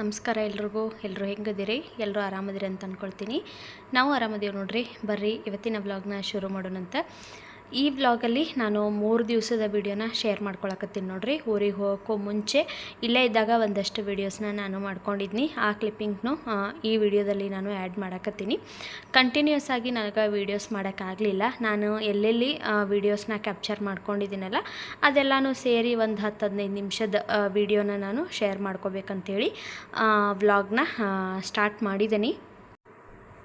ನಮಸ್ಕಾರ ಎಲ್ರಿಗೂ. ಎಲ್ಲರೂ ಹೆಂಗದಿರಿ ಎಲ್ಲರೂ ಆರಾಮದಿರಿ ಅಂತ ಅಂದ್ಕೊಳ್ತೀನಿ ನಾವು ಆರಾಮದೀವಿ ನೋಡ್ರಿ. ಬರ್ರಿ, ಇವತ್ತಿನ ವ್ಲಾಗ್ನ ಶುರು ಮಾಡೋಣಂತ. ಈ ವ್ಲಾಗಲ್ಲಿ ನಾನು ಮೂರು ದಿವಸದ ವಿಡಿಯೋನ ಶೇರ್ ಮಾಡ್ಕೊಳಕತ್ತೀನಿ ನೋಡ್ರಿ. ಊರಿಗೆ ಹೋಗೋಕ್ಕೂ ಮುಂಚೆ ಇಲ್ಲೇ ಇದ್ದಾಗ ಒಂದಷ್ಟು ವೀಡಿಯೋಸ್ನ ನಾನು ಮಾಡ್ಕೊಂಡಿದ್ದೀನಿ ಆ ಕ್ಲಿಪ್ಪಿಂಗ್ನು ಈ ವಿಡಿಯೋದಲ್ಲಿ ನಾನು ಆ್ಯಡ್ ಮಾಡಕತ್ತೀನಿ. ಕಂಟಿನ್ಯೂಸ್ ಆಗಿ ನನಗೆ ವೀಡಿಯೋಸ್ ಮಾಡೋಕ್ಕಾಗಲಿಲ್ಲ. ನಾನು ಎಲ್ಲೆಲ್ಲಿ ವೀಡಿಯೋಸ್ನ ಕ್ಯಾಪ್ಚರ್ ಮಾಡ್ಕೊಂಡಿದ್ದೀನಲ್ಲ, ಅದೆಲ್ಲನೂ ಸೇರಿ ಒಂದು ಹತ್ತು ಹದಿನೈದು ನಿಮಿಷದ ವಿಡಿಯೋನ ನಾನು ಶೇರ್ ಮಾಡ್ಕೋಬೇಕಂತೇಳಿ ವ್ಲಾಗ್ನ ಸ್ಟಾರ್ಟ್ ಮಾಡಿದ್ದೀನಿ.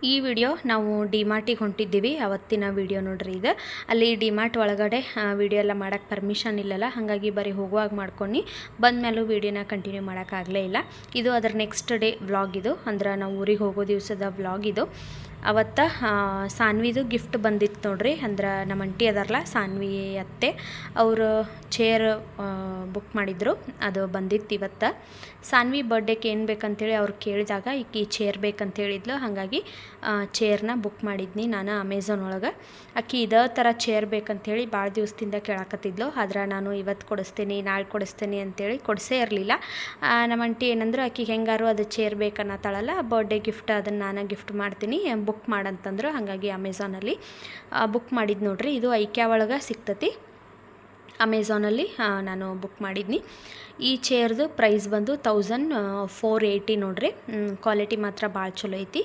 ಈ ವಿಡಿಯೋ ನಾವು ಡಿಮಾರ್ಟಿಗೆ ಹೊಂಟಿದ್ದೀವಿ. ಅವತ್ತಿನ ವಿಡಿಯೋ ನೋಡ್ರಿ ಇದು ಅಲ್ಲಿ ಡಿಮಾರ್ಟ್ ಒಳಗಡೆ ವಿಡಿಯೋ ಎಲ್ಲ ಮಾಡೋಕ್ಕೆ ಪರ್ಮಿಷನ್ ಇಲ್ಲಲ್ಲ. ಹಾಗಾಗಿ ಬರೀ ಹೋಗುವಾಗ ಮಾಡ್ಕೊಂಡು ಬಂದಮೇಲೂ ವಿಡಿಯೋನ ಕಂಟಿನ್ಯೂ ಮಾಡೋಕ್ಕಾಗಲೇ ಇಲ್ಲ. ಇದು ಅದರ ನೆಕ್ಸ್ಟ್ ಡೇ ವ್ಲಾಗ್ ಇದು. ಅಂದ್ರೆ ನಾವು ಊರಿಗೆ ಹೋಗೋ ದಿವಸದ ವ್ಲಾಗ್ ಇದು. ಅವತ್ತ ಸಾನ್ವಿದು ಗಿಫ್ಟ್ ಬಂದಿತ್ತು ನೋಡ್ರಿ. ಅಂದ್ರೆ ನಮ್ಮ ಅಂಟಿ ಅದಾರಲ್ಲ, ಸಾನ್ವಿ ಅತ್ತೆ, ಅವರು ಚೇರ್ ಬುಕ್ ಮಾಡಿದ್ರು. ಅದು ಬಂದಿತ್ತು ಇವತ್ತು. ಸಾನ್ವಿ ಬರ್ಡೇಗೆ ಏನು ಬೇಕಂತೇಳಿ ಅವ್ರು ಕೇಳಿದಾಗ, ಈಕಿ ಚೇರ್ ಬೇಕಂತ ಹೇಳಿದ್ಲು ಹಾಗಾಗಿ ಚೇರ್ನ ಬುಕ್ ಮಾಡಿದ್ನಿ ನಾನು ಅಮೆಝಾನ್ ಒಳಗೆ. ಆಕಿ ಇದೇ ಥರ ಚೇರ್ ಬೇಕಂತೇಳಿ ಭಾಳ ದಿವಸದಿಂದ ಕೇಳಾಕತ್ತಿದ್ಲು. ಆದ್ರೆ ನಾನು ಇವತ್ತು ಕೊಡಿಸ್ತೀನಿ, ನಾಳೆ ಕೊಡಿಸ್ತೀನಿ ಅಂತೇಳಿ ಕೊಡಿಸೇ ಇರಲಿಲ್ಲ. ನಮ್ಮ ಅಂಟಿ ಏನಂದ್ರೆ ಆಕಿಗೆ ಹೆಂಗಾರು ಅದು ಚೇರ್ ಬೇಕನ್ನತ್ತಾಳಲ್ಲ ಬರ್ಡೇ ಗಿಫ್ಟ್ ಅದನ್ನು ನಾನು ಗಿಫ್ಟ್ ಮಾಡ್ತೀನಿ ಬುಕ್ ಮಾಡಂತಂದ್ರು, ಹಾಗಾಗಿ ಅಮೆಝಾನಲ್ಲಿ ಬುಕ್ ಮಾಡಿದ್ದು ನೋಡ್ರಿ, ಇದು ಐಕ್ಯಾ ಒಳಗೆ ಸಿಗ್ತತಿ. ಅಮೆಝಾನಲ್ಲಿ ನಾನು ಬುಕ್ ಮಾಡಿದ್ನಿ. ಈ ಚೇರ್ದು ಪ್ರೈಸ್ ಬಂದು ತೌಸಂಡ್ ಫೋರ್ ಏಯ್ಟಿ ನೋಡ್ರಿ. ಕ್ವಾಲಿಟಿ ಮಾತ್ರ ಭಾಳ ಚಲೋ ಐತಿ.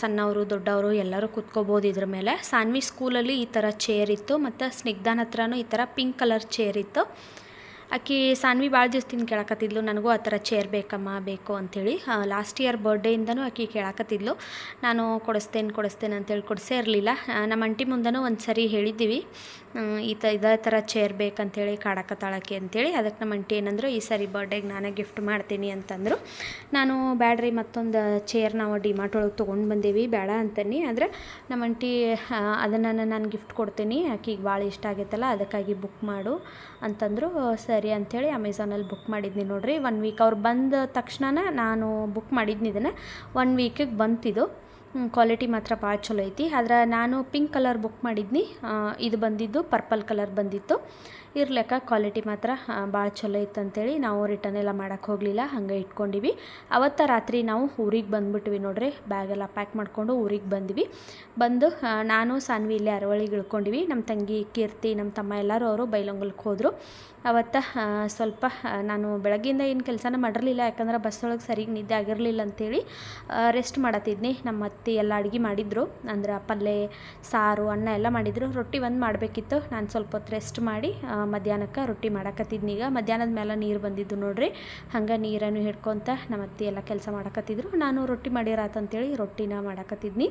ಸಣ್ಣವರು, ದೊಡ್ಡವರು ಎಲ್ಲರೂ ಕುತ್ಕೋಬೋದು ಇದ್ರ ಮೇಲೆ. ಸಾನ್ವಿ ಸ್ಕೂಲಲ್ಲಿ ಈ ಥರ ಚೇರ್ ಇತ್ತು, ಮತ್ತು ಸ್ನಿಗ್ಧಾನ್ ಹತ್ರನೂ ಈ ಥರ ಪಿಂಕ್ ಕಲರ್ ಚೇರ್ ಇತ್ತು. ಆಕಿ ಸಾನ್ವಿ ಭಾಳ ದಿವಸದಿಂದ ಕೇಳಕತ್ತಿದ್ಲು, ನನಗೂ ಆ ಥರ ಚೇರ್ ಬೇಕಮ್ಮ, ಬೇಕು ಅಂಥೇಳಿ ಲಾಸ್ಟ್ ಇಯರ್ ಬರ್ಡೇಯಿಂದನೂ ಆಕಿ ಕೇಳಕತ್ತಿದ್ಲು. ನಾನು ಕೊಡಿಸ್ತೇನೆ ಕೊಡಿಸ್ತೇನೆ ಅಂತೇಳಿ ಕೊಡಿಸೇ ಇರಲಿಲ್ಲ. ನಮ್ಮ ಅಂಟಿ ಮುಂದನೂ ಒಂದು ಸರಿ ಹೇಳಿದ್ದೀವಿ. ಈ ತ ಇದೇ ಥರ ಚೇರ್ ಬೇಕಂತೇಳಿ ಕಾಡಕತ್ತಾಳಕ್ಕೆ ಅಂತೇಳಿ ಅದಕ್ಕೆ ನಮ್ಮ ಅಂಟಿ ಏನಂದ್ರು, ಈ ಸರಿ ಬರ್ಡೇಗೆ ನಾನೇ ಗಿಫ್ಟ್ ಮಾಡ್ತೀನಿ ಅಂತಂದರು. ನಾನು ಬ್ಯಾಡ್ರಿ ಮತ್ತೊಂದು ಚೇರ್ ನಾವು ಡಿಮಾರ್ಟ್ ಒಳಗೆ ತೊಗೊಂಡು ಬಂದೀವಿ, ಬೇಡ ಅಂತನಿ ಆದರೆ ನಮ್ಮ ಅಂಟಿ ಅದನ್ನು ನಾನು ಗಿಫ್ಟ್ ಕೊಡ್ತೀನಿ, ಆಕೆಗೆ ಭಾಳ ಇಷ್ಟ ಆಗೈತಲ್ಲ, ಅದಕ್ಕಾಗಿ ಬುಕ್ ಮಾಡು ಅಂತಂದರು. ಸರಿ ಅಂಥೇಳಿ ಅಮೆಝಾನಲ್ಲಿ ಬುಕ್ ಮಾಡಿದ್ನಿ ನೋಡಿರಿ. ಒನ್ ವೀಕ್ ಅವ್ರು ಬಂದ ತಕ್ಷಣ ನಾನು ಬುಕ್ ಮಾಡಿದ್ನಿ ಇದನ್ನು. ಒನ್ ವೀಕಿಗೆ ಬಂತಿದ್ದು ಕ್ವಾಲಿಟಿ ಮಾತ್ರ ಭಾಳ ಚಲೋ ಐತಿ. ಆದ್ರೆ ನಾನು ಪಿಂಕ್ ಕಲರ್ ಬುಕ್ ಮಾಡಿದ್ನಿ. ಇದು ಬಂದಿದ್ದು ಪರ್ಪಲ್ ಕಲರ್ ಬಂದಿತ್ತು. ಇರ್ಲೆಕ್ಕ ಕ್ವಾಲಿಟಿ ಮಾತ್ರ ಭಾಳ ಚಲೋ ಇತ್ತು ಅಂತೇಳಿ ನಾವು ರಿಟರ್ನ್ ಎಲ್ಲ ಮಾಡೋಕ್ಕೆ ಹೋಗಲಿಲ್ಲ, ಹಂಗೆ ಇಟ್ಕೊಂಡಿವಿ. ಅವತ್ತು ರಾತ್ರಿ ನಾವು ಊರಿಗೆ ಬಂದುಬಿಟ್ವಿ ನೋಡ್ರಿ ಬ್ಯಾಗೆಲ್ಲ ಪ್ಯಾಕ್ ಮಾಡಿಕೊಂಡು ಊರಿಗೆ ಬಂದ್ವಿ. ಬಂದು ನಾನು, ಸಾನ್ವಿ ಇಲ್ಲಿ ಅರವಳಿಗೆ ಇಳ್ಕೊಂಡಿವಿ. ನಮ್ಮ ತಂಗಿ ಕೀರ್ತಿ ನಮ್ಮ ತಮ್ಮ ಎಲ್ಲರೂ ಅವರು ಬೈಲೊಂಗಲ್ಗೆ ಹೋದರು. ಅವತ್ತು ಸ್ವಲ್ಪ ನಾನು ಬೆಳಗ್ಗಿಂದ ಏನು ಕೆಲಸನ ಮಾಡಿರಲಿಲ್ಲ, ಯಾಕಂದ್ರೆ ಬಸ್ಸೊಳಗೆ ಸರಿ ಸರಿಗೆ ನಿದ್ದೆ ಆಗಿರಲಿಲ್ಲ ಅಂಥೇಳಿ ರೆಸ್ಟ್ ಮಾಡತ್ತಿದ್ನಿ. ನಮ್ಮ ಅತ್ತೆ ಎಲ್ಲ ಅಡುಗೆ ಮಾಡಿದ್ರು, ಅಂದ್ರೆ ಪಲ್ಯ ಸಾರು, ಅನ್ನ ಎಲ್ಲ ಮಾಡಿದರು. ರೊಟ್ಟಿ ಒಂದು ಮಾಡಬೇಕಿತ್ತು. ನಾನು ಸ್ವಲ್ಪ ಹೊತ್ತು ರೆಸ್ಟ್ ಮಾಡಿ ಮಧ್ಯಾಹ್ನಕ್ಕೆ ರೊಟ್ಟಿ ಮಾಡಕತ್ತಿದ್ನಿ. ಈಗ ಮಧ್ಯಾಹ್ನದ ಮೇಲೆ ನೀರು ಬಂದಿದ್ದು ನೋಡಿರಿ. ಹಂಗೆ ನೀರನ್ನು ಹಿಡ್ಕೊತ ನಮ್ಮ ಅತ್ತಿ ಎಲ್ಲ ಕೆಲಸ ಮಾಡಕತ್ತಿದ್ರು. ನಾನು ರೊಟ್ಟಿ ಮಾಡಿರಾತಂತೇಳಿ ರೊಟ್ಟಿನ ಮಾಡಕತ್ತಿದ್ನಿ.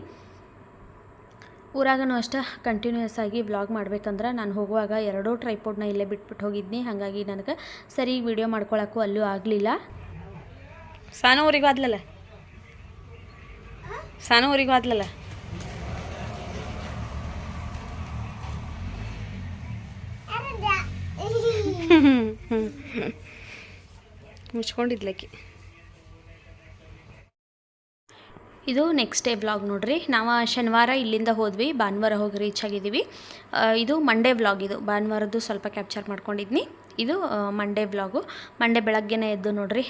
ಊರಾಗನೂ ಅಷ್ಟೇ ಕಂಟಿನ್ಯೂಯಸ್ ಆಗಿ ವ್ಲಾಗ್ ಮಾಡ್ಬೇಕಂದ್ರೆ ನಾನು ಹೋಗುವಾಗ ಎರಡೂ ಟ್ರೈಪೋಡ್ನ ಇಲ್ಲೇ ಬಿಟ್ಬಿಟ್ಟು ಹೋಗಿದ್ನಿ. ಹಾಗಾಗಿ ನನಗೆ ಸರಿ ವಿಡಿಯೋ ಮಾಡ್ಕೊಳಕ್ಕೂ ಅಲ್ಲೂ ಆಗಲಿಲ್ಲ. ಸಾನು ಊರಿಗೆ ಹೋದ್ಲಲ್ಲ ಸಾನು ಊರಿಗೆ ಹೋದ್ಲಲ್ಲ ಮುಚ್ಕೊಂಡಿದ್ಲಕ್ಕಿ. ಇದು ನೆಕ್ಸ್ಟ್ ಡೇ ವ್ಲಾಗ್ ನೋಡ್ರಿ. ನಾವು ಶನಿವಾರ ಇಲ್ಲಿಂದ ಹೋದ್ವಿ, ಭಾನುವಾರ ಹೋಗಿ ರೀಚ್ ಆಗಿದ್ದೀವಿ. ಇದು ಮಂಡೇ ವ್ಲಾಗ್ ಇದು. ಭಾನುವಾರದ್ದು ಸ್ವಲ್ಪ ಕ್ಯಾಪ್ಚರ್ ಮಾಡ್ಕೊಂಡಿದ್ನಿ. ಇದು ಮಂಡೇ ವ್ಲಾಗು ಮಂಡೇ ಬೆಳಗ್ಗೆನೇ ಎದ್ದು ನೋಡ್ರಿ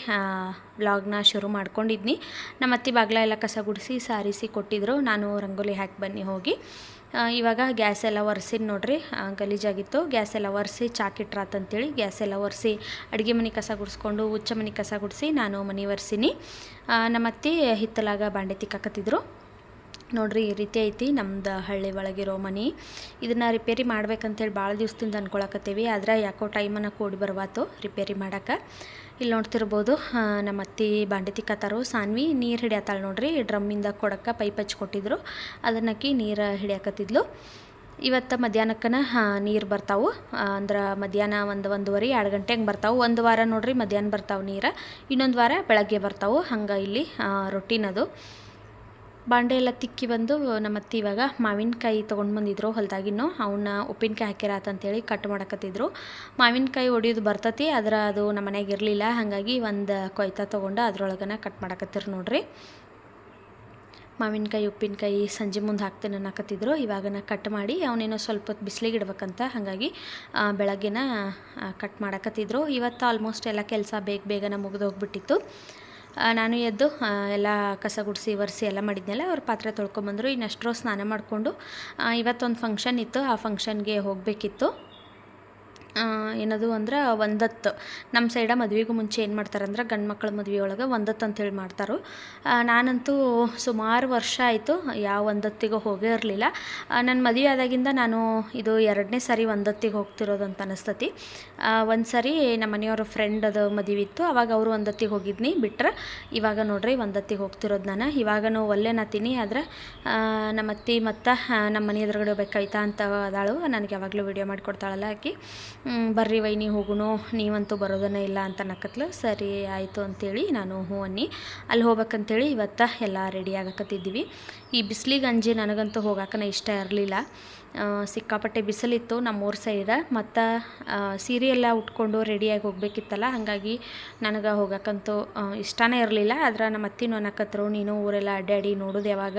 ವ್ಲಾಗ್ನ ಶುರು ಮಾಡ್ಕೊಂಡಿದ್ನಿ. ನಮ್ಮ ಅತ್ತಿ ಬಾಗ್ಲ ಎಲ್ಲ ಕಸ ಗುಡಿಸಿ, ಸಾರಿಸಿ ಕೊಟ್ಟಿದ್ರು. ನಾನು ರಂಗೋಲಿ ಹಾಕಿ ಬನ್ನಿ ಹೋಗಿ. ಇವಾಗ ಗ್ಯಾಸ್ ಎಲ್ಲ ಒರೆಸಿ ನೋಡ್ರಿ ಗಲೀಜಾಗಿತ್ತು. ಗ್ಯಾಸ್ ಎಲ್ಲ ಒರೆಸಿ ಚಾಕಿಟ್ರಾತಂತೇಳಿ ಗ್ಯಾಸ್ ಎಲ್ಲ ಒರೆಸಿ ಅಡುಗೆ ಮನೆ ಕಸ ಗುಡಿಸ್ಕೊಂಡು ಹುಚ್ಚ ಮನೆ ಕಸ ಗುಡಿಸಿ ನಾನು ಮನೆ ಒರೆಸಿನಿ. ನಮ್ಮ ಅತ್ತಿ ಹಿತ್ತಲಾಗ ಬಾಂಡೆ ತಿಕ್ಕಾಕತ್ತಿದ್ರು. ನೋಡ್ರಿ ಈ ರೀತಿ ಐತಿ. ನಮ್ದು ಹಳ್ಳಿ ಒಳಗಿರೋ ಮನೆ ಇದನ್ನು ರಿಪೇರಿ ಮಾಡ್ಬೇಕಂತೇಳಿ ಭಾಳ ದಿವಸದಿಂದ ಅಂದ್ಕೊಳಕತ್ತೀವಿ ಆದ್ರೆ ಯಾಕೋ ಟೈಮನ್ನು ಕೂಡಿ ಬರ್ವಾತು ರಿಪೇರಿ ಮಾಡೋಕೆ. ಇಲ್ಲಿ ನೋಡ್ತಿರ್ಬೋದು ನಮ್ಮ ಅತ್ತಿ ಬಾಂಡೆ ತಿಕ್ಕತ್ತಾರು ಸಾನ್ವಿ ನೀರು ಹಿಡಿಯತ್ತಾಳೆ ನೋಡ್ರಿ. ಡ್ರಮ್ಮಿಂದ ಕೊಡಕ್ಕೆ ಪೈಪ್ ಹಚ್ಕೊಟ್ಟಿದ್ರು ಅದನ್ನಕ್ಕಿ ನೀರು ಹಿಡಿಯಕತ್ತಿದ್ಲು. ಇವತ್ತು ಮಧ್ಯಾಹ್ನಕ್ಕನ ನೀರು ಬರ್ತಾವು. ಅಂದ್ರೆ ಮಧ್ಯಾಹ್ನ ಒಂದು, ಒಂದೂವರೆ, ಎರಡು ಗಂಟೆ ಹಂಗೆ ಬರ್ತಾವೆ. ಒಂದು ವಾರ ನೋಡ್ರಿ ಮಧ್ಯಾಹ್ನ ಬರ್ತಾವೆ ನೀರು. ಇನ್ನೊಂದು ವಾರ ಬೆಳಗ್ಗೆ ಬರ್ತಾವೆ. ಹಂಗೆ ಇಲ್ಲಿ ರೊಟ್ಟಿನದು ಬಾಂಡೆ ಎಲ್ಲ ತಿಕ್ಕಿ ಬಂದು ನಮ್ಮ ಅತ್ತಿ ಇವಾಗ ಮಾವಿನಕಾಯಿ ತೊಗೊಂಡು ಬಂದಿದ್ರು ಹೊಲ್ದಾಗಿನ್ನು. ಅವನ್ನ ಉಪ್ಪಿನಕಾಯಿ ಹಾಕಿರಾತಂತೇಳಿ ಕಟ್ ಮಾಡಕತ್ತಿದ್ರು. ಮಾವಿನಕಾಯಿ ಒಡಿಯೋದು ಬರ್ತತಿ, ಆದ್ರೆ ಅದು ನಮ್ಮ ಮನೆಗೆ ಇರಲಿಲ್ಲ. ಹಾಗಾಗಿ ಒಂದು ಕೊಯ್ತಾ ತೊಗೊಂಡು ಅದ್ರೊಳಗನ ಕಟ್ ಮಾಡಕತ್ತಿರು ನೋಡ್ರಿ. ಮಾವಿನಕಾಯಿ, ಉಪ್ಪಿನಕಾಯಿ ಸಂಜೆ ಮುಂದೆ ಹಾಕ್ತೇನೆ ಅನ್ನಕತ್ತಿದ್ರು. ಇವಾಗನ ಕಟ್ ಮಾಡಿ ಅವನೇನೋ ಸ್ವಲ್ಪ ಹೊತ್ತು ಬಿಸಿಲಿಗೆ ಇಡ್ಬೇಕಂತ. ಹಾಗಾಗಿ ಬೆಳಗ್ಗೆನ ಕಟ್ ಮಾಡಕತ್ತಿದ್ರು. ಇವತ್ತು ಆಲ್ಮೋಸ್ಟ್ ಎಲ್ಲ ಕೆಲಸ ಬೇಗ ಬೇಗನೆ ಮುಗಿದೋಗ್ಬಿಟ್ಟಿತ್ತು. ನಾನು ಎದ್ದು ಎಲ್ಲ ಕಸ ಗುಡಿಸಿ, ಒರೆಸಿ ಎಲ್ಲ ಮಾಡಿದ್ನಲ್ಲ, ಅವ್ರು ಪಾತ್ರೆ ತೊಳ್ಕೊಂಬಂದರು. ಇನ್ನಷ್ಟರೋ ಸ್ನಾನ ಮಾಡಿಕೊಂಡು ಇವತ್ತೊಂದು ಫಂಕ್ಷನ್ ಇತ್ತು. ಆ ಫಂಕ್ಷನ್ಗೆ ಹೋಗಬೇಕಿತ್ತು. ಏನದು ಅಂದ್ರೆ ಒಂದತ್ತು ನಮ್ಮ ಸೈಡ ಮದುವೆಗೂ ಮುಂಚೆ ಏನು ಮಾಡ್ತಾರಂದ್ರೆ ಗಂಡು ಮಕ್ಕಳ ಮದುವೆ ಒಳಗೆ ಒಂದತ್ತು ಅಂತೇಳಿ ಮಾಡ್ತಾರೆ. ನಾನಂತೂ ಸುಮಾರು ವರ್ಷ ಆಯಿತು ಯಾವ ಒಂದತ್ತಿಗೆ ಹೋಗೇ ಇರಲಿಲ್ಲ. ನನ್ನ ಮದುವೆ ಆದಾಗಿಂದ ನಾನು ಇದು ಎರಡನೇ ಸಾರಿ ಒಂದತ್ತಿಗೆ ಹೋಗ್ತಿರೋದು ಅಂತ ಅನಿಸ್ತತಿ. ಒಂದು ಸಾರಿ ನಮ್ಮ ಮನೆಯವ್ರ ಫ್ರೆಂಡ್ ಅದು ಮದುವೆ ಇತ್ತು. ಅವಾಗ ಅವರು ಒಂದತ್ತಿಗೆ ಹೋಗಿದ್ನಿ ಬಿಟ್ರೆ ಇವಾಗ ನೋಡ್ರಿ ಒಂದತ್ತಿಗೆ ಹೋಗ್ತಿರೋದು ನಾನು. ಇವಾಗನೂ ಒಲ್ಲೆ ನಾತೀನಿ ಆದ್ರೆ ನಮ್ಮ ಅತ್ತಿ ಮತ್ತು ನಮ್ಮ ಮನೆ ಎದುರುಗಡೆ ಹೋಗ್ಬೇಕಾಯ್ತಾ ಅಂತ ಅದಾಳು. ನನಗೆ ಯಾವಾಗಲೂ ವಿಡಿಯೋ ಮಾಡಿಕೊಡ್ತಾಳಲ್ಲ ಆಕಿ. ಬರ್ರಿ ವೈನಿ ಹೋಗುಣೋ, ನೀವಂತೂ ಬರೋದನ್ನೇ ಇಲ್ಲ ಅಂತ ನಕ್ಕತ್ಲು ಸರಿ, ಆಯಿತು ಅಂಥೇಳಿ ನಾನು ಹ್ಞೂ ಅನ್ನಿ. ಅಲ್ಲಿ ಹೋಗ್ಬೇಕಂತೇಳಿ ಇವತ್ತು ಎಲ್ಲ ರೆಡಿ ಆಗಕತ್ತಿದ್ದೀವಿ. ಈ ಬಿಸಿಲಿಗೆ ಅಂಜಿ ನನಗಂತೂ ಹೋಗಾಕನ ಇಷ್ಟ ಇರಲಿಲ್ಲ. ಸಿಕ್ಕಾಪಟ್ಟೆ ಬಿಸಿಲಿತ್ತು, ನಮ್ಮೂರ ಸೈಡ. ಮತ್ತು ಸೀರೆ ಎಲ್ಲ ಉಟ್ಕೊಂಡು ರೆಡಿಯಾಗಿ ಹೋಗ್ಬೇಕಿತ್ತಲ್ಲ, ಹಾಗಾಗಿ ನನಗೆ ಹೋಗಕ್ಕಂತೂ ಇಷ್ಟನೇ ಇರಲಿಲ್ಲ. ಆದ್ರೆ ನಮ್ಮ ಅತ್ತಿನೂ ಅನ್ನಕತ್ರು ನೀನು ಊರೆಲ್ಲ ಅಡ್ಡಾಡಿ ನೋಡೋದು ಯಾವಾಗ,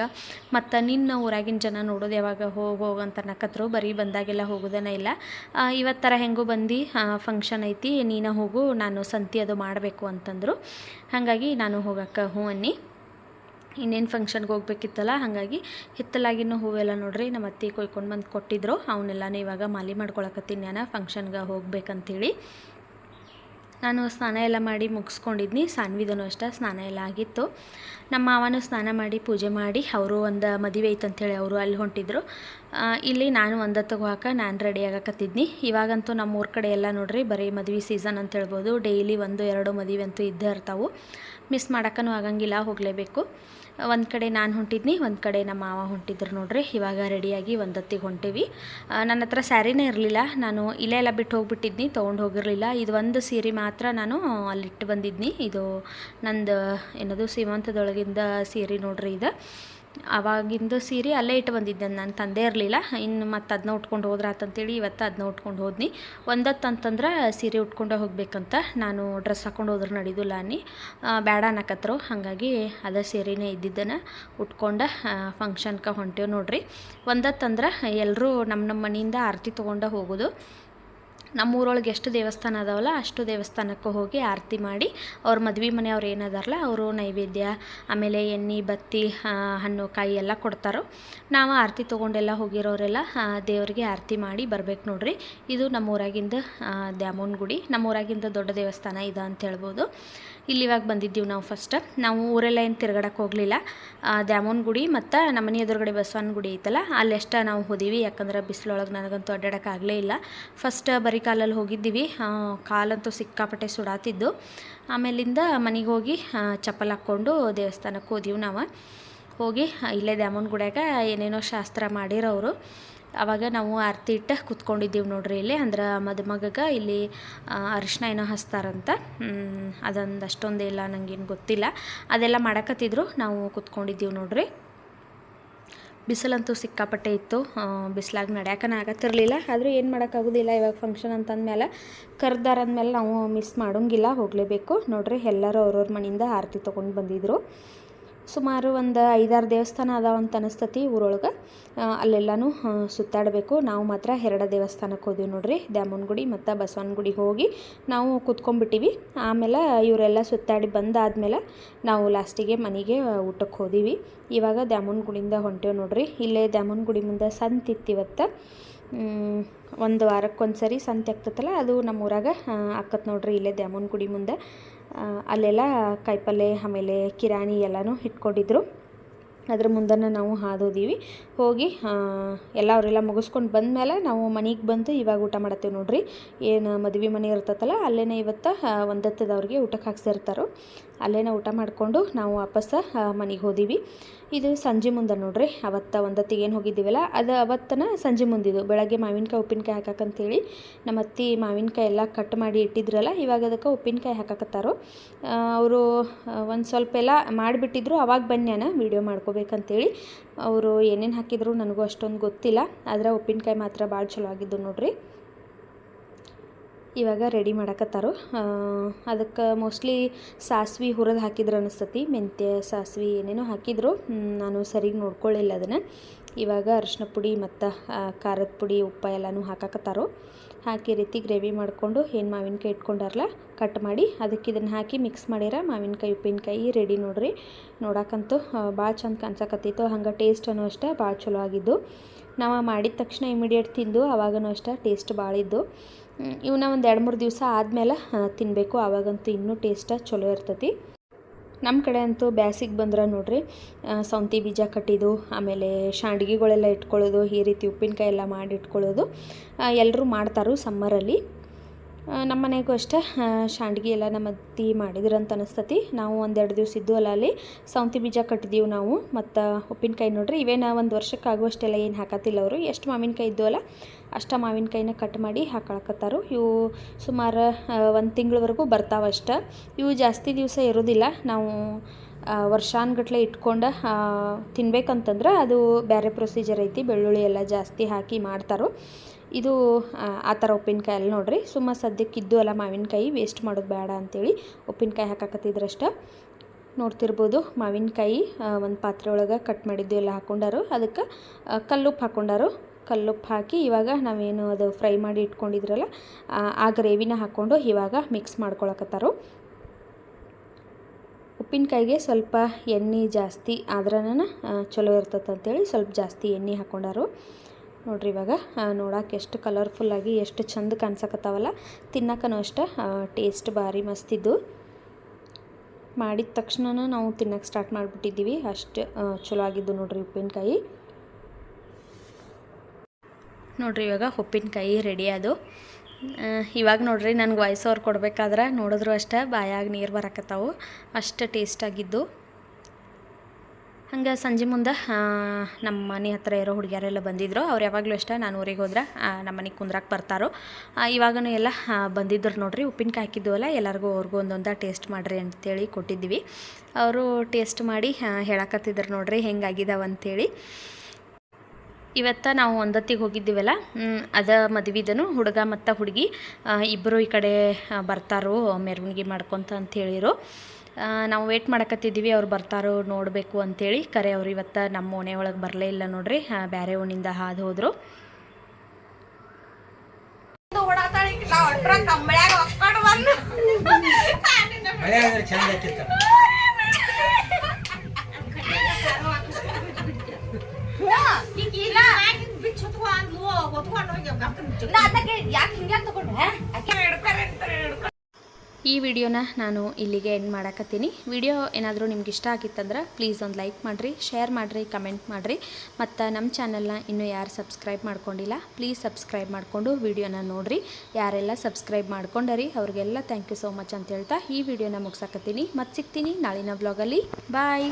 ಮತ್ತು ನಿನ್ನ ಊರಾಗಿನ ಜನ ನೋಡೋದು ಯಾವಾಗ ಹೋಗಿ ಹೋಗಂತ ಅನ್ನಕತ್ರು ಬರೀ ಬಂದಾಗೆಲ್ಲ ಹೋಗೋದೇ ಇಲ್ಲ. ಇವತ್ತರ ಹೆಂಗೂ ಬಂದು ಫಂಕ್ಷನ್ ಐತಿ, ನೀನು ಹೋಗು, ನಾನು ಸಂತಿ ಅದು ಮಾಡಬೇಕು ಅಂತಂದರು. ಹಾಗಾಗಿ ನಾನು ಹೋಗಕ್ಕೆ ಹ್ಞೂ ಅನ್ನಿ. ಇನ್ನೇನು ಫಂಕ್ಷನ್ಗೆ ಹೋಗ್ಬೇಕಿತ್ತಲ್ಲ, ಹಾಗಾಗಿ ಹಿತ್ತಲಾಗಿನ ಹೂವೆಲ್ಲ ನೋಡ್ರಿ, ನಮ್ಮ ಅತ್ತೆ ಕೊಯ್ಕೊಂಡು ಬಂದು ಕೊಟ್ಟಿದ್ರು. ಅವನ್ನೆಲ್ಲನೂ ಇವಾಗ ಮಾಲಿ ಮಾಡ್ಕೊಳಕತ್ತೀನಿ ನಾನು ಫಂಕ್ಷನ್ಗೆ ಹೋಗ್ಬೇಕಂತೇಳಿ. ನಾನು ಸ್ನಾನ ಎಲ್ಲ ಮಾಡಿ ಮುಗಿಸ್ಕೊಂಡಿದ್ನಿ ಸಾನ್ವಿದನು ಅಷ್ಟೇ ಸ್ನಾನ ಎಲ್ಲ ಆಗಿತ್ತು. ನಮ್ಮ ಮಾವನು ಸ್ನಾನ ಮಾಡಿ ಪೂಜೆ ಮಾಡಿ, ಅವರು ಒಂದು ಮದುವೆ ಐತೆ ಅಂಥೇಳಿ ಅವರು ಅಲ್ಲಿ ಹೊಂಟಿದ್ರು. ಇಲ್ಲಿ ನಾನು ಒಂದತ್ತಿಗೆ ಹಾಕ ನಾನು ರೆಡಿ ಆಗಕತ್ತಿದ್ನಿ. ಇವಾಗಂತೂ ನಮ್ಮ ಊರ ಕಡೆ ಎಲ್ಲ ನೋಡ್ರಿ, ಬರೀ ಮದುವೆ ಸೀಸನ್ ಅಂತ ಹೇಳ್ಬೋದು ಡೈಲಿ ಒಂದು, ಎರಡು ಮದುವೆ ಅಂತೂ ಇದ್ದೇ ಇರ್ತಾವೆ. ಮಿಸ್ ಮಾಡೋಕ್ಕೂ ಆಗಂಗಿಲ್ಲ, ಹೋಗಲೇಬೇಕು. ಒಂದು ಕಡೆ ನಾನು ಹೊಂಟಿದ್ನಿ, ಒಂದು ಕಡೆ ನಮ್ಮ ಮಾವ ಹೊಂಟಿದ್ರು ನೋಡ್ರಿ. ಇವಾಗ ರೆಡಿಯಾಗಿ ಒಂದೊತ್ತಿಗೆ ಹೊಂಟೀವಿ. ನನ್ನ ಹತ್ರ ಸ್ಯಾರಿನೇ ಇರಲಿಲ್ಲ. ನಾನು ಇಲ್ಲೇ ಎಲ್ಲ ಬಿಟ್ಟು ಹೋಗ್ಬಿಟ್ಟಿದ್ನಿ, ತೊಗೊಂಡು ಹೋಗಿರಲಿಲ್ಲ. ಇದು ಒಂದು ಸೀರೆ ಮಾತ್ರ ನಾನು ಅಲ್ಲಿಟ್ಟು ಬಂದಿದ್ನಿ. ಇದು ನಂದು, ಏನದು, ಸೀಮಂತದೊಳಗಿಂದ ಸೀರೆ ನೋಡ್ರಿ ಇದು. ಅವಾಗಿಂದು ಸೀರೆ ಅಲ್ಲೇ ಇಟ್ಟು ಬಂದಿದ್ದೆ ನಾನು ತಂದೆ ಇರಲಿಲ್ಲ. ಇನ್ನು ಮತ್ತು ಅದನ್ನ ಉಟ್ಕೊಂಡು ಹೋದ್ರೆ ಆತಂತೇಳಿ ಇವತ್ತು ಅದನ್ನ ಉಟ್ಕೊಂಡು ಹೋದ್ನಿ. ಒಂದತ್ತು ಅಂತಂದ್ರೆ ಸೀರೆ ಉಟ್ಕೊಂಡೇ ಹೋಗ್ಬೇಕಂತ ನಾನು ಡ್ರೆಸ್ ಹಾಕೊಂಡು ಹೋದ್ರೆ ನಡೀದಿಲ್ಲ ಅನ್ನಿ. ಬೇಡ ಅನ್ನಕತ್ರು. ಹಾಗಾಗಿ ಅದೇ ಸೀರೆನೇ ಇದ್ದಿದ್ದನ್ನು ಉಟ್ಕೊಂಡು ಫಂಕ್ಷನ್ಗೆ ಹೊಂಟೇವು ನೋಡ್ರಿ. ಒಂದತ್ತಂದ್ರೆ ಎಲ್ಲರೂ ನಮ್ಮ ನಮ್ಮ ಮನೆಯಿಂದ ಆರತಿ ತೊಗೊಂಡು ಹೋಗೋದು. ನಮ್ಮ ಊರೊಳಗೆ ಎಷ್ಟು ದೇವಸ್ಥಾನ ಅದಾವಲ್ಲ ಅಷ್ಟು ದೇವಸ್ಥಾನಕ್ಕೆ ಹೋಗಿ ಆರತಿ ಮಾಡಿ ಅವ್ರ ಮದ್ವೆ ಮನೆಯವ್ರು ಏನದಾರಲ್ಲ ಅವರು ನೈವೇದ್ಯ, ಆಮೇಲೆ ಎಣ್ಣೆ, ಬತ್ತಿ ಹಣ್ಣು, ಕಾಯಿ ಎಲ್ಲ ಕೊಡ್ತಾರೋ. ನಾವು ಆರತಿ ತೊಗೊಂಡೆಲ್ಲ ಹೋಗಿರೋರೆಲ್ಲ ದೇವರಿಗೆ ಆರತಿ ಮಾಡಿ ಬರ್ಬೇಕು ನೋಡ್ರಿ. ಇದು ನಮ್ಮೂರಾಗಿಂದ ದ್ಯಾಮೋನ್ ಗುಡಿ. ನಮ್ಮೂರಾಗಿಂದ ದೊಡ್ಡ ದೇವಸ್ಥಾನ ಇದೆ ಅಂತ ಹೇಳ್ಬೋದು. ಇಲ್ಲಿ ಇವಾಗ ಬಂದಿದ್ದೀವಿ ನಾವು ಫಸ್ಟ್ ನಾವು ಊರೆಲ್ಲ ಏನು ತಿರ್ಗಾಡಕ್ಕೆ ಹೋಗಲಿಲ್ಲ. ದ್ಯಾಮೋನ್ ಗುಡಿ ಮತ್ತು ನಮ್ಮ ಮನೆ ಎದುರುಗಡೆ ಬಸವನ ಗುಡಿ ಐತಲ್ಲ ಅಲ್ಲೆಷ್ಟ ನಾವು ಹೋದೀವಿ. ಯಾಕಂದ್ರೆ ಬಿಸಿಲೊಳಗೆ ನನಗಂತೂ ಅಡ್ಡಾಡೋಕ್ಕಾಗಲೇ ಇಲ್ಲ. ಫಸ್ಟ್ ಬರೀ ಕಾಲಲ್ಲಿ ಹೋಗಿದ್ದೀವಿ. ಕಾಲಂತೂ ಸಿಕ್ಕಾಪಟ್ಟೆ ಸುಡಾತಿದ್ದು ಆಮೇಲಿಂದ ಮನೆಗೆ ಹೋಗಿ ಚಪ್ಪಲ್ ಹಾಕ್ಕೊಂಡು ದೇವಸ್ಥಾನಕ್ಕೆ ಹೋದೀವಿ ನಾವು. ಹೋಗಿ ಇಲ್ಲೇ ದ್ಯಾಮೋನ್ ಗುಡಿಯಾಗ ಏನೇನೋ ಶಾಸ್ತ್ರ ಮಾಡಿರೋರು ಅವಾಗ ನಾವು ಆರತಿ ಇಟ್ಟು ಕುತ್ಕೊಂಡಿದ್ದೀವಿ ನೋಡ್ರಿ ಇಲ್ಲಿ. ಅಂದ್ರೆ ಮದುಮಗಗೆ ಇಲ್ಲಿ ಅರಿಶಿನ ಏನೋ ಹಚ್ತಾರಂತ. ಅದೊಂದು ಅಷ್ಟೊಂದು ಇಲ್ಲ ನನಗೇನು ಗೊತ್ತಿಲ್ಲ. ಅದೆಲ್ಲ ಮಾಡಕತ್ತಿದ್ರು, ನಾವು ಕುತ್ಕೊಂಡಿದ್ದೀವಿ ನೋಡ್ರಿ. ಬಿಸಿಲಂತೂ ಸಿಕ್ಕಾಪಟ್ಟೆ ಇತ್ತು. ಬಿಸಿಲಾಗ ನಡ್ಯಾಕನ ಆಗತ್ತಿರಲಿಲ್ಲ. ಆದರೂ ಏನು ಮಾಡೋಕ್ಕಾಗೋದಿಲ್ಲ ಇವಾಗ ಫಂಕ್ಷನ್ ಅಂತಂದಮೇಲೆ ಕರ್ದಾರ ಅಂದಮೇಲೆ ನಾವು ಮಿಸ್ ಮಾಡೋಂಗಿಲ್ಲ, ಹೋಗಲೇಬೇಕು. ನೋಡ್ರಿ ಎಲ್ಲರೂ ಅವ್ರವ್ರ ಮನೆಯಿಂದ ಆರತಿ ತೊಗೊಂಡು ಬಂದಿದ್ರು. ಸುಮಾರು ಒಂದು ಐದಾರು ದೇವಸ್ಥಾನ ಅದಾವ ಅಂತ ಅನಿಸ್ತತಿ ಊರೊಳಗೆ. ಅಲ್ಲೆಲ್ಲನೂ ಸುತ್ತಾಡಬೇಕು. ನಾವು ಮಾತ್ರ ಎರಡು ದೇವಸ್ಥಾನಕ್ಕೆ ಹೋದ್ವಿ ನೋಡ್ರಿ. ದ್ಯಾಮನ್ ಗುಡಿ ಮತ್ತು ಬಸವನ ಗುಡಿ ಹೋಗಿ ನಾವು ಕುತ್ಕೊಂಡ್ಬಿಟ್ಟಿವಿ. ಆಮೇಲೆ ಇವರೆಲ್ಲ ಸುತ್ತಾಡಿ ಬಂದಾದ್ಮೇಲೆ ನಾವು ಲಾಸ್ಟಿಗೆ ಮನೆಗೆ ಊಟಕ್ಕೆ ಹೋದಿವಿ. ಇವಾಗ ದ್ಯಾಮನ್ ಗುಡಿಯಿಂದ ಹೊಂಟೇವು ನೋಡ್ರಿ. ಇಲ್ಲೇ ದ್ಯಾಮನ್ ಗುಡಿ ಮುಂದೆ ಸಂತಿತ್ತು ಇವತ್ತು ಒಂದು ವಾರಕ್ಕೊಂದು ಸರಿ ಸಂತೆ ಆಗ್ತೈತಲ್ಲ ಅದು ನಮ್ಮ ಊರಾಗ ಆಕತ್ ನೋಡ್ರಿ. ಇಲ್ಲೇ ದ್ಯಾಮನ್ ಗುಡಿ ಮುಂದೆ ಅಲ್ಲೆಲ್ಲ ಕಾಯಿಪಲ್ಲೆ ಆಮೇಲೆ ಕಿರಾಣಿ ಎಲ್ಲನೂ ಇಟ್ಕೊಂಡಿದ್ರು. ಅದ್ರ ಮುಂದನ್ನು ನಾವು ಹಾದೋದೀವಿ. ಹೋಗಿ ಎಲ್ಲ ಅವರೆಲ್ಲ ಮುಗಿಸ್ಕೊಂಡು ಬಂದಮೇಲೆ ನಾವು ಮನೆಗೆ ಬಂದು ಇವಾಗ ಊಟ ಮಾಡತ್ತೇವೆ ನೋಡ್ರಿ. ಏನು ಮದುವೆ ಮನೆ ಇರ್ತೈತಲ್ಲ ಅಲ್ಲೇ ಇವತ್ತು ಒಂದತ್ತದವ್ರಿಗೆ ಊಟಕ್ಕೆ ಹಾಕ್ಸಿರ್ತಾರೋ. ಅಲ್ಲೇ ಊಟ ಮಾಡಿಕೊಂಡು ನಾವು ವಾಪಸ್ಸು ಮನೆಗೆ ಹೋದೀವಿ. ಇದು ಸಂಜೆ ಮುಂದೆ ನೋಡ್ರಿ. ಅವತ್ತ ಒಂದತ್ತಿಗೆ ಏನು ಹೋಗಿದ್ದೀವಲ್ಲ, ಅದು ಅವತ್ತನ ಸಂಜೆ ಮುಂದಿದ್ದು ಬೆಳಗ್ಗೆ ಮಾವಿನಕಾಯಿ, ಉಪ್ಪಿನಕಾಯಿ ಹಾಕಕ್ಕಂತೇಳಿ ನಮ್ಮ ಅತ್ತಿ ಮಾವಿನಕಾಯಿ ಎಲ್ಲ ಕಟ್ ಮಾಡಿ ಇಟ್ಟಿದ್ರಲ್ಲ, ಇವಾಗ ಅದಕ್ಕೆ ಉಪ್ಪಿನಕಾಯಿ ಹಾಕಕತ್ತಾರೋ. ಅವರು ಒಂದು ಸ್ವಲ್ಪ ಎಲ್ಲ ಮಾಡಿಬಿಟ್ಟಿದ್ರು. ಅವಾಗ ಬನ್ಯಾನ ವೀಡಿಯೋ ಮಾಡ್ಕೋಬೇಕಂತೇಳಿ. ಅವರು ಏನೇನು ಹಾಕಿದ್ರು ನನಗೂ ಅಷ್ಟೊಂದು ಗೊತ್ತಿಲ್ಲ. ಆದರೆ ಉಪ್ಪಿನಕಾಯಿ ಮಾತ್ರ ಭಾಳ ಚಲೋ ಆಗಿದ್ದು ನೋಡ್ರಿ. ಇವಾಗ ರೆಡಿ ಮಾಡಕತ್ತಾರು. ಅದಕ್ಕೆ ಮೋಸ್ಟ್ಲಿ ಸಾಸ್ವೆ ಹುರಿದು ಹಾಕಿದ್ರು ಅನಿಸ್ತತಿ. ಮೆಂತ್ಯ, ಸಾಸ್ವೆ ಏನೇನೋ ಹಾಕಿದ್ರು. ನಾನು ಸರಿಗೆ ನೋಡ್ಕೊಳ್ಳಿಲ್ಲ ಅದನ್ನು. ಇವಾಗ ಅರಿಶಿನ ಪುಡಿ ಮತ್ತು ಖಾರದ ಪುಡಿ, ಉಪ್ಪ ಎಲ್ಲನೂ ಹಾಕಕತ್ತಾರು. ಹಾಕಿ ರೀತಿ ಗ್ರೇವಿ ಮಾಡಿಕೊಂಡು ಏನು ಮಾವಿನಕಾಯಿ ಇಟ್ಕೊಂಡಾರಲ್ಲ ಕಟ್ ಮಾಡಿ ಅದಕ್ಕೆ ಇದನ್ನು ಹಾಕಿ ಮಿಕ್ಸ್ ಮಾಡ್ಯಾರ. ಮಾವಿನಕಾಯಿ, ಉಪ್ಪಿನಕಾಯಿ ರೆಡಿ ನೋಡ್ರಿ. ನೋಡಕ್ಕಂತೂ ಭಾಳ ಚಂದ ಕಾಣ್ಸಕತ್ತಿತ್ತು ಹಂಗೆ ಟೇಸ್ಟನು ಅಷ್ಟೇ ಭಾಳ ಚಲೋ ಆಗಿದ್ದು. ನಾವು ಮಾಡಿದ ತಕ್ಷಣ ಇಮಿಡಿಯೇಟ್ ತಿಂದು, ಅವಾಗನೂ ಅಷ್ಟೇ ಟೇಸ್ಟ್ ಭಾಳ ಇದ್ದು. ಇವನ್ನ ಒಂದು ಎರಡು ಮೂರು ದಿವಸ ಆದಮೇಲೆ ತಿನ್ನಬೇಕು ಆವಾಗಂತೂ ಇನ್ನೂ ಟೇಸ್ಟ ಚಲೋ ಇರ್ತೈತಿ. ನಮ್ಮ ಕಡೆ ಅಂತೂ ಬ್ಯಾಸಿಗೆ ಬಂದ್ರೆ ನೋಡ್ರಿ ಸೌಂತಿ ಬೀಜ ಕಟ್ಟಿದ್ದು, ಆಮೇಲೆ ಶಾಂಡ್ಗಿಗಳೆಲ್ಲ ಇಟ್ಕೊಳ್ಳೋದು, ಈ ರೀತಿ ಉಪ್ಪಿನಕಾಯಿ ಎಲ್ಲ ಮಾಡಿ ಇಟ್ಕೊಳ್ಳೋದು ಎಲ್ಲರೂ ಮಾಡ್ತಾರೆ ಸಮ್ಮರಲ್ಲಿ ನಮ್ಮ ಮನೆಗೂ ಅಷ್ಟೇ ಶಾಂಡ್ಗಿ ಎಲ್ಲ ನಮ್ಮ ಅತ್ತಿ ಮಾಡಿದ್ರು ಅಂತ ಅನಿಸ್ತತಿ. ನಾವು ಒಂದೆರಡು ದಿವಸ ಇದ್ದು ಅಲ್ಲ ಅಲ್ಲಿ. ಸೌಂತಿ ಬೀಜ ಕಟ್ಟಿದ್ದೀವಿ ನಾವು, ಮತ್ತು ಉಪ್ಪಿನಕಾಯಿ ನೋಡ್ರಿ. ಇವೇನ ಒಂದು ವರ್ಷಕ್ಕೆ ಆಗುವಷ್ಟೆಲ್ಲ ಏನು ಹಾಕತ್ತಿಲ್ಲ ಅವರು. ಎಷ್ಟು ಮಾವಿನಕಾಯಿ ಇದ್ದು ಅಲ್ಲ, ಅಷ್ಟು ಮಾವಿನಕಾಯಿನ ಕಟ್ ಮಾಡಿ ಹಾಕೊಳಕತ್ತಾರು. ಇವು ಸುಮಾರು ಒಂದು ತಿಂಗಳವರೆಗೂ ಬರ್ತಾವೆ ಅಷ್ಟೆ. ಇವು ಜಾಸ್ತಿ ದಿವಸ ಇರೋದಿಲ್ಲ. ನಾವು ವರ್ಷಾನ್ಗಟ್ಲೆ ಇಟ್ಕೊಂಡು ತಿನ್ಬೇಕಂತಂದ್ರೆ ಅದು ಬೇರೆ ಪ್ರೊಸೀಜರ್ ಐತಿ. ಬೆಳ್ಳುಳ್ಳಿ ಎಲ್ಲ ಜಾಸ್ತಿ ಹಾಕಿ ಮಾಡ್ತಾರೋ. ಇದು ಆ, ಥರ ಉಪ್ಪಿನಕಾಯಿ ಅಲ್ಲಿ ನೋಡ್ರಿ. ಸುಮ್ಮ ಸದ್ಯಕ್ಕೆ ಇದ್ದು ಅಲ್ಲ ಮಾವಿನಕಾಯಿ ವೇಸ್ಟ್ ಮಾಡೋದು ಬೇಡ ಅಂತೇಳಿ ಉಪ್ಪಿನಕಾಯಿ ಹಾಕಾಕತ್ತಿದ್ರಷ್ಟ. ನೋಡ್ತಿರ್ಬೋದು ಮಾವಿನಕಾಯಿ ಒಂದು ಪಾತ್ರೆ ಒಳಗೆ ಕಟ್ ಮಾಡಿದ್ದು ಎಲ್ಲ ಹಾಕೊಂಡಾರು. ಅದಕ್ಕೆ ಕಲ್ಲುಪ್ಪು ಹಾಕ್ಕೊಂಡಾರು ಕಲ್ಲುಪ್ಪು ಹಾಕಿ ಇವಾಗ ನಾವೇನು ಅದು ಫ್ರೈ ಮಾಡಿ ಇಟ್ಕೊಂಡಿದ್ರಲ್ಲ ಆ, ಗ್ರೇವಿನ ಹಾಕ್ಕೊಂಡು ಇವಾಗ ಮಿಕ್ಸ್ ಮಾಡ್ಕೊಳಕತ್ತಾರು. ಉಪ್ಪಿನಕಾಯಿಗೆ ಸ್ವಲ್ಪ ಎಣ್ಣೆ ಜಾಸ್ತಿ ಆದ್ರನ ಚಲೋ ಇರ್ತೈತೆ ಅಂತೇಳಿ ಸ್ವಲ್ಪ ಜಾಸ್ತಿ ಎಣ್ಣೆ ಹಾಕ್ಕೊಂಡಾರು ನೋಡ್ರಿ ಇವಾಗ ನೋಡಕ್ಕೆ ಎಷ್ಟು ಕಲರ್ಫುಲ್ಲಾಗಿ ಎಷ್ಟು ಚಂದ ಕಾಣ್ಸಕತ್ತಾವಲ್ಲ? ತಿನ್ನಕ್ಕೂ ಅಷ್ಟೇ ಟೇಸ್ಟ್ ಭಾರಿ ಮಸ್ತಿದ್ದು ಮಾಡಿದ ತಕ್ಷಣ ನಾವು ತಿನ್ನಕ್ಕೆ ಸ್ಟಾರ್ಟ್ ಮಾಡಿಬಿಟ್ಟಿದ್ದೀವಿ. ಅಷ್ಟು ಚಲೋ ಆಗಿದ್ದು ನೋಡ್ರಿ ಉಪ್ಪಿನಕಾಯಿ. ನೋಡ್ರಿ ಇವಾಗ ಉಪ್ಪಿನಕಾಯಿ ರೆಡಿ ಅದು. ಇವಾಗ ನೋಡ್ರಿ ನನಗೆ ವಾಯ್ಸ್ ಕೊಡಬೇಕಾದ್ರೆ ಕೊಡ್ಬೇಕಾದ್ರೆ ನೋಡಿದ್ರು ಅಷ್ಟೇ, ಬಾಯಾಗಿ ನೀರು ಬರಕತ್ತಾವು. ಅಷ್ಟು ಟೇಸ್ಟ್ ಆಗಿದ್ದು. ಹಂಗೆ ಸಂಜೆ ಮುಂದೆ ನಮ್ಮ ಮನೆ ಹತ್ರ ಇರೋ ಹುಡುಗಿಯರೆಲ್ಲ ಬಂದಿದ್ದರು ಅವ್ರು ಯಾವಾಗಲೂ ಅಷ್ಟೇ ನಾನು ಊರಿಗೆ ಹೋದ್ರೆ ನಮ್ಮ ಮನೆಗೆ ಕುಂದ್ರಕ್ಕೆ ಬರ್ತಾರೋ. ಇವಾಗನೂ ಎಲ್ಲ ಬಂದಿದ್ದರು ನೋಡ್ರಿ, ಉಪ್ಪಿನಕಾಯಿ ಹಾಕಿದ್ವಲ್ಲ ಎಲ್ಲರಿಗೂ ಅವ್ರಿಗೂ ಒಂದೊಂದು ಟೇಸ್ಟ್ ಮಾಡಿರಿ ಅಂತೇಳಿ ಕೊಟ್ಟಿದ್ದೀವಿ ಅವರು ಟೇಸ್ಟ್ ಮಾಡಿ ಹೇಳಕತ್ತಿದ್ರು ನೋಡಿರಿ, ಹೆಂಗಾಗಿದಾವ ಅಂತೇಳಿ. ಇವತ್ತು ನಾವು ಒಂದೊತ್ತಿಗೆ ಹೋಗಿದ್ದೀವಲ್ಲ ಅದ ಮದುವಿದನು ಹುಡುಗ ಮತ್ತು ಹುಡುಗಿ ಇಬ್ಬರು ಈ ಕಡೆ ಬರ್ತಾರೋ, ಮೆರವಣಿಗೆ ಮಾಡ್ಕೊತ ಅಂತ ಹೇಳಿರು. ನಾವು ವೇಟ್ ಮಾಡಕತ್ತಿದ್ದೀವಿ ಅವ್ರು ಬರ್ತಾರೋ ನೋಡಬೇಕು ಅಂತೇಳಿ. ಕರೆ ಅವ್ರು ಇವತ್ತು ನಮ್ಮ ಓಣೆ ಒಳಗೆ ಬರಲೇ ಇಲ್ಲ ನೋಡ್ರಿ. ಬೇರೆ ಬ್ಯಾರೆ ಓಣಿಂದ ಹಾದು ಹೋದರು. ಯಾಕೆ ಹಿಂಗೆ ತಗೊಂಡ್ರೆ ಈ ವಿಡಿಯೋನ ನಾನು ಇಲ್ಲಿಗೆ ಎಂಡ್ ಮಾಡಕತ್ತೀನಿ. ವಿಡಿಯೋ ಏನಾದರೂ ನಿಮ್ಗೆ ಇಷ್ಟ ಆಗಿತ್ತಂದ್ರೆ ಪ್ಲೀಸ್ ಒಂದು ಲೈಕ್ ಮಾಡಿರಿ ಶೇರ್ ಮಾಡಿರಿ ಕಮೆಂಟ್ ಮಾಡಿರಿ. ಮತ್ತು ನಮ್ಮ ಚಾನಲ್ನ ಇನ್ನೂ ಯಾರು ಸಬ್ಸ್ಕ್ರೈಬ್ ಮಾಡ್ಕೊಂಡಿಲ್ಲ ಪ್ಲೀಸ್ ಸಬ್ಸ್ಕ್ರೈಬ್ ಮಾಡಿಕೊಂಡು ವಿಡಿಯೋನ ನೋಡಿರಿ. ಯಾರೆಲ್ಲ ಸಬ್ಸ್ಕ್ರೈಬ್ ಮಾಡ್ಕೊಂಡರಿ, ಅವ್ರಿಗೆಲ್ಲ ಥ್ಯಾಂಕ್ ಯು ಸೋ ಮಚ್ ಅಂತ ಹೇಳ್ತಾ ಈ ವಿಡಿಯೋನ ಮುಗಿಸಕತ್ತೀನಿ. ಮತ್ತೆ ಸಿಗ್ತೀನಿ ನಾಳಿನ ಬ್ಲಾಗಲ್ಲಿ ಬಾಯ್